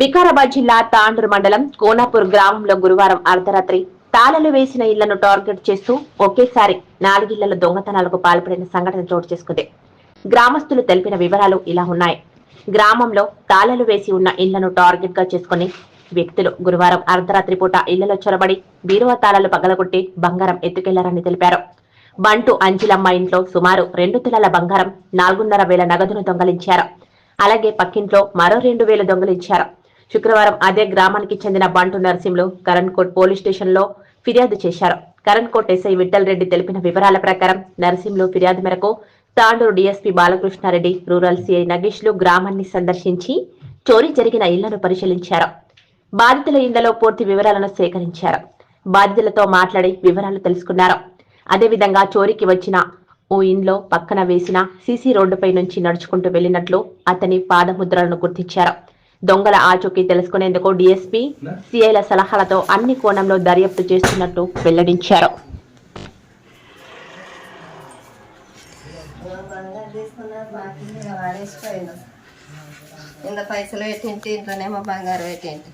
వికారాబాద్ జిల్లా తాండూరు మండలం కోనాపూర్ గ్రామంలో గురువారం అర్ధరాత్రి తాళలు వేసిన ఇళ్ళను టార్గెట్ చేస్తూ ఒకేసారి నాలుగిళ్ళలో దొంగతనాలకు పాల్పడిన సంఘటన చోటు చేసుకుంది. గ్రామస్తులు తెలిపిన వివరాలు ఇలా ఉన్నాయి. గ్రామంలో తాళలు వేసి ఉన్న ఇళ్ళను టార్గెట్గా చేసుకుని వ్యక్తులు గురువారం అర్ధరాత్రి పూట ఇళ్ళలో చొరబడి బీరువా తాళాలు పగలగొట్టి బంగారం ఎత్తుకెళ్ళారని తెలిపారు. బంటు అంజిలమ్మ ఇంట్లో సుమారు రెండు తులాల బంగారం నాలుగున్నర వేల నగదును దొంగలించారు. అలాగే పక్కింట్లో మరో రెండు వేలు దొంగలించారు. శుక్రవారం అదే గ్రామానికి చెందిన బంటు నర్సింలు కరణ్కోట్ పోలీస్ స్టేషన్లో ఫిర్యాదు చేశారు. కరణ్కోట్ ఎస్ఐ విఠల్ రెడ్డి తెలిపిన వివరాల ప్రకారం నర్సింలు ఫిర్యాదు మేరకు Tandur DSP Balakrishna Reddy rural CI నగేష్లు గ్రామాన్ని సందర్శించి చోరీ జరిగిన ఇళ్ళను పరిశీలించారు. బాధితుల ఇళ్ళలో పూర్తి వివరాలను సేకరించారు. బాధితులతో మాట్లాడి వివరాలు తెలుసుకున్నారు. అదేవిధంగా చోరీకి వచ్చిన ఓ ఇంట్లో పక్కన వేసిన సీసీ రోడ్డుపై నుంచి నడుచుకుంటూ వెళ్ళినట్లు అతని పాదముద్రలను గుర్తించారు. దొంగల ఆచూకీ తెలుసుకునేందుకు డీఎస్పీ సిఐల సలహాలతో అన్ని కోణంలో దర్యాప్తు చేస్తున్నట్టు వెల్లడించారు. ఇంత పైసలు పెట్టింటి ఇంట్లోనేమో బంగారు పెట్టింటి.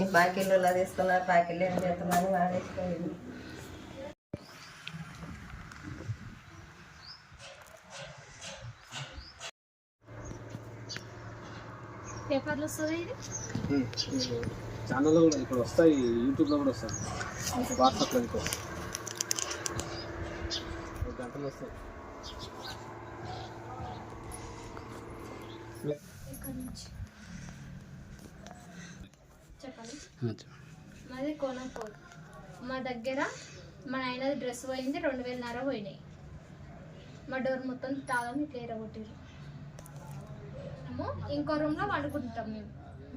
ఈ బాకీలు తీసుకున్నారు బాకీలు ఏం చేస్తామని వాడేసిపోయింది. పేపర్లు వస్తుంది ఇది? ఛానల్లో కూడా ఇప్పుడు వస్తాయి యూట్యూబ్లో కూడా వస్తాయి. వాట్సాప్లో ఇంకో గంటలు వస్తాయి. ఇక్కడ చెప్పండి. మాది కోనపూర్ మా దగ్గర మా నాయనది డ్రెస్ పోయింది రెండు వేలన్నర పోయినాయి. మా డోర్ మొత్తం తాళం ఇట్లా ఎరగొట్టారు ఇంకో రూమ్లో వండుకుంటాం మేము.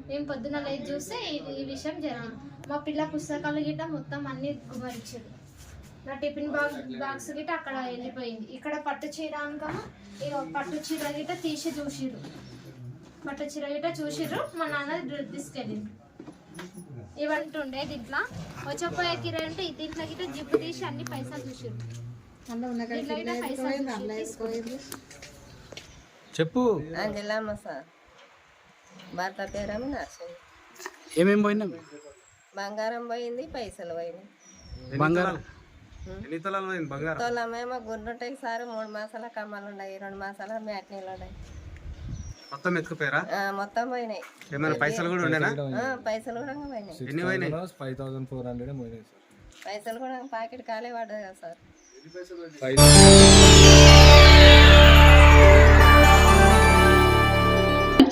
మేము పొద్దున్న లేచి చూస్తే ఈ- విషయం జరిగింది. మా పిల్ల పుస్తకాలు గిట్ట మొత్తం అన్ని గుమరించారు నా టిఫిన్ బాక్స్ బాక్స్ గిట్ట అక్కడ వెళ్ళిపోయింది. ఇక్కడ పట్టు చీర అనుకో ఇక పట్టు చీర గిట్ట తీసి చూసిర్రు. పట్టు చీర గిట్ట చూసిర్రు. మా నాన్న తీసుకెళ్ళింది ఇవంటి ఉండే దీంట్లో వచ్చపోయే కిరాయి ఉంటే దీంట్లో గిట్ట జిప్పు తీసి అన్ని పైసలు చూసిర్రు. దీంట్లో గిట్ట పైసలు. చెప్పు. అంజలమ్మ సార్ భర్త పేరేమో నర్సింగ్ ఏమేమి పోయినా? బంగారం పోయింది పైసలు పోయినాయి. బంగారం. ఎన్ని తలాలు పోయింది బంగారం? తోలమేమో గుర్రుంటాయి సార్ మూడు మాసాల కమ్మలు ఉన్నాయి రెండు మాసాల మ్యాట్నీలు ఉన్నాయి. మొత్తం ఎత్తుకుపోయారా? ఆ, మొత్తం పోయినాయి. ఏమైనా పైసలు కూడా ఉండేనా? ఆ, పైసలు కూడా పోయినాయి. ఎన్ని పోయినాయి? ఫైవ్ థౌసండ్ ఫోర్ హండ్రెడ్ పోయినాయి పైసలు కూడా పాకెట్ ఖాళీ పడ్డది కదా సార్.